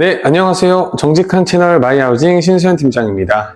네, 안녕하세요. 정직한 채널 마이하우징 신수현 팀장입니다.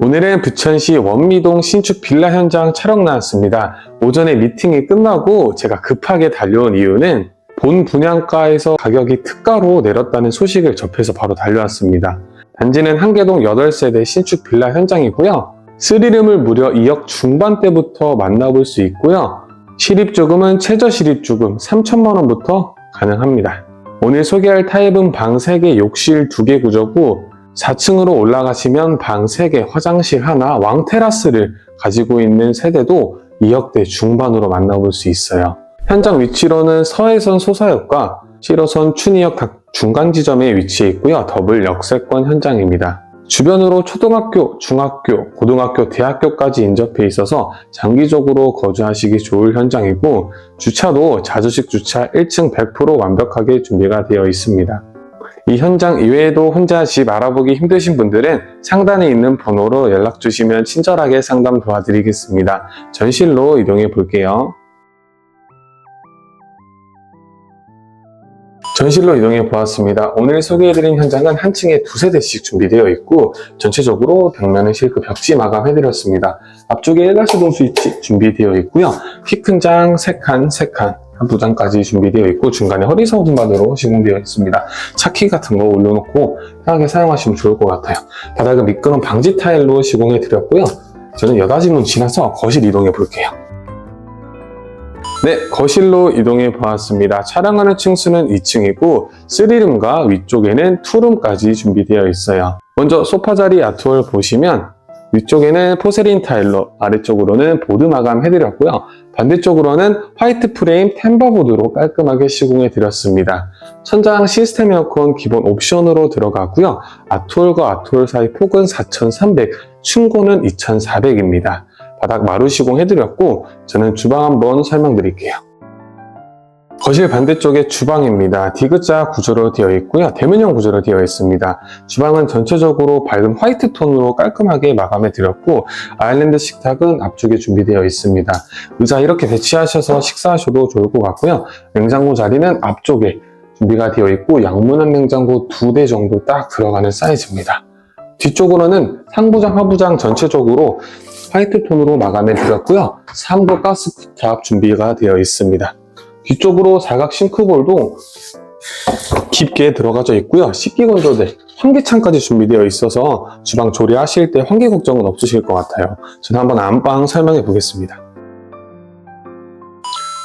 오늘은 부천시 원미동 신축 빌라 현장 촬영 나왔습니다. 오전에 미팅이 끝나고 제가 급하게 달려온 이유는 본 분양가에서 가격이 특가로 내렸다는 소식을 접해서 바로 달려왔습니다. 단지는 한계동 8세대 신축 빌라 현장이고요. 스리름을 무려 2억 중반대부터 만나볼 수 있고요. 실입조금은 최저 실입조금 3천만 원부터 가능합니다. 오늘 소개할 타입은 방 3개, 욕실 2개 구조고 4층으로 올라가시면 방 3개, 화장실 하나, 왕테라스를 가지고 있는 세대도 2억대 중반으로 만나볼 수 있어요. 현장 위치로는 서해선 소사역과 7호선 춘희역 각 중간 지점에 위치해 있고요. 더블 역세권 현장입니다. 주변으로 초등학교, 중학교, 고등학교, 대학교까지 인접해 있어서 장기적으로 거주하시기 좋을 현장이고 주차도 자주식 주차 1층 100% 완벽하게 준비가 되어 있습니다. 이 현장 이외에도 혼자 집 알아보기 힘드신 분들은 상단에 있는 번호로 연락 주시면 친절하게 상담 도와드리겠습니다. 전실로 이동해 볼게요. 전실로 이동해 보았습니다. 오늘 소개해드린 현장은 한 층에 두세 대씩 준비되어 있고 전체적으로 벽면은 실크 벽지 마감해드렸습니다. 앞쪽에 일가수동 스위치 준비되어 있고요. 키 큰 장 3칸, 3칸, 한 두 장까지 준비되어 있고 중간에 허리서 분반으로 시공되어 있습니다. 차키 같은 거 올려놓고 편하게 사용하시면 좋을 것 같아요. 바닥은 미끄럼 방지 타일로 시공해 드렸고요. 저는 여닫이 문 지나서 거실 이동해 볼게요. 네, 거실로 이동해 보았습니다. 촬영하는 층수는 2층이고 3룸과 위쪽에는 2룸까지 준비되어 있어요. 먼저 소파 자리 아트월 보시면 위쪽에는 포세린 타일로 아래쪽으로는 보드 마감 해드렸고요. 반대쪽으로는 화이트 프레임 템버 보드로 깔끔하게 시공해 드렸습니다. 천장 시스템 에어컨 기본 옵션으로 들어가고요. 아트홀과 아트홀 사이 폭은 4,300, 충고는 2,400입니다. 바닥 마루 시공 해드렸고 저는 주방 한번 설명드릴게요. 거실 반대쪽에 주방입니다. 디귿자 구조로 되어 있고요. 대문형 구조로 되어 있습니다. 주방은 전체적으로 밝은 화이트 톤으로 깔끔하게 마감해 드렸고 아일랜드 식탁은 앞쪽에 준비되어 있습니다. 의자 이렇게 배치하셔서 식사하셔도 좋을 것 같고요. 냉장고 자리는 앞쪽에 준비가 되어 있고 양문한 냉장고 두 대 정도 딱 들어가는 사이즈입니다. 뒤쪽으로는 상부장, 하부장 전체적으로 화이트 톤으로 마감해 드렸고요. 3구 가스 쿠탑 준비가 되어 있습니다. 뒤쪽으로 사각 싱크볼도 깊게 들어가져 있고요. 식기 건조대, 환기창까지 준비되어 있어서 주방 조리하실 때 환기 걱정은 없으실 것 같아요. 저는 한번 안방 설명해 보겠습니다.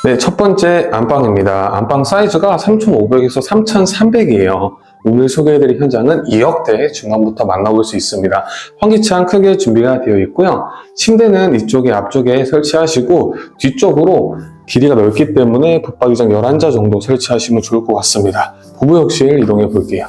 네, 첫 번째 안방입니다. 안방 사이즈가 3,500에서 3,300이에요. 오늘 소개해드릴 현장은 2억대 중간부터 만나볼 수 있습니다. 환기창 크게 준비가 되어 있고요. 침대는 이쪽에 앞쪽에 설치하시고 뒤쪽으로 길이가 넓기 때문에 붙박이장 11자 정도 설치하시면 좋을 것 같습니다. 부부욕실 이동해 볼게요.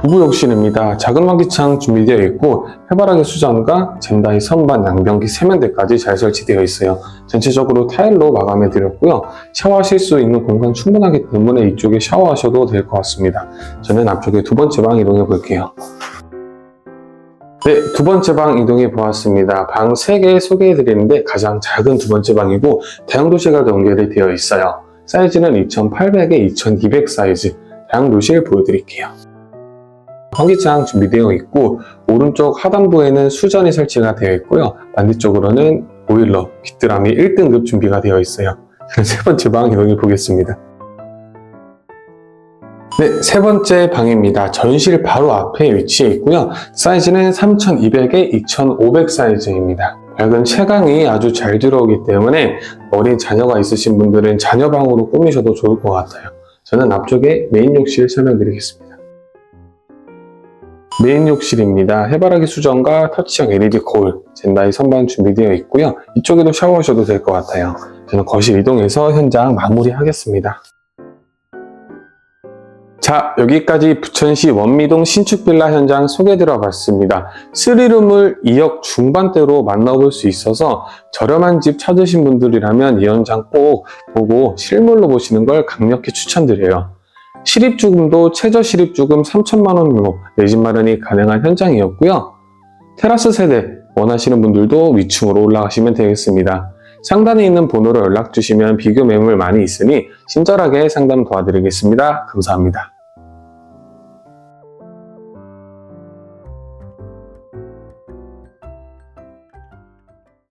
부부욕실입니다. 작은 환기창 준비되어 있고 해바라기 수전과 젠다이 선반, 양변기, 세면대까지 잘 설치되어 있어요. 전체적으로 타일로 마감해 드렸고요. 샤워하실 수 있는 공간 충분하기 때문에 이쪽에 샤워하셔도 될 것 같습니다. 저는 앞쪽에 두 번째 방 이동해 볼게요. 네, 두 번째 방 이동해 보았습니다. 방 3개 소개해 드리는데 가장 작은 두 번째 방이고 다용도실과 연결이 되어 있어요. 사이즈는 2800에 2200 사이즈 다용도실 보여드릴게요. 환기창 준비되어 있고 오른쪽 하단부에는 수전이 설치가 되어 있고요. 반대쪽으로는 보일러, 귀뚜라미 1등급 준비가 되어 있어요. 세 번째 방 이동해 보겠습니다. 네, 세 번째 방입니다. 전실 바로 앞에 위치해 있고요. 사이즈는 3200에 2500 사이즈입니다. 밝은 채광이 아주 잘 들어오기 때문에 어린 자녀가 있으신 분들은 자녀방으로 꾸미셔도 좋을 것 같아요. 저는 앞쪽에 메인 욕실 설명드리겠습니다. 메인 욕실입니다. 해바라기 수전과 터치형 LED 거울, 젠다이 선반 준비되어 있고요. 이쪽에도 샤워하셔도 될 것 같아요. 저는 거실 이동해서 현장 마무리하겠습니다. 자, 여기까지 부천시 원미동 신축 빌라 현장 소개 들어봤습니다. 3룸을 2억 중반대로 만나볼 수 있어서 저렴한 집 찾으신 분들이라면 이 현장 꼭 보고 실물로 보시는 걸 강력히 추천드려요. 실입주금도 최저 실입주금 3천만 원으로 내집 마련이 가능한 현장이었고요. 테라스 세대 원하시는 분들도 위층으로 올라가시면 되겠습니다. 상단에 있는 번호로 연락 주시면 비교 매물 많이 있으니 친절하게 상담 도와드리겠습니다. 감사합니다.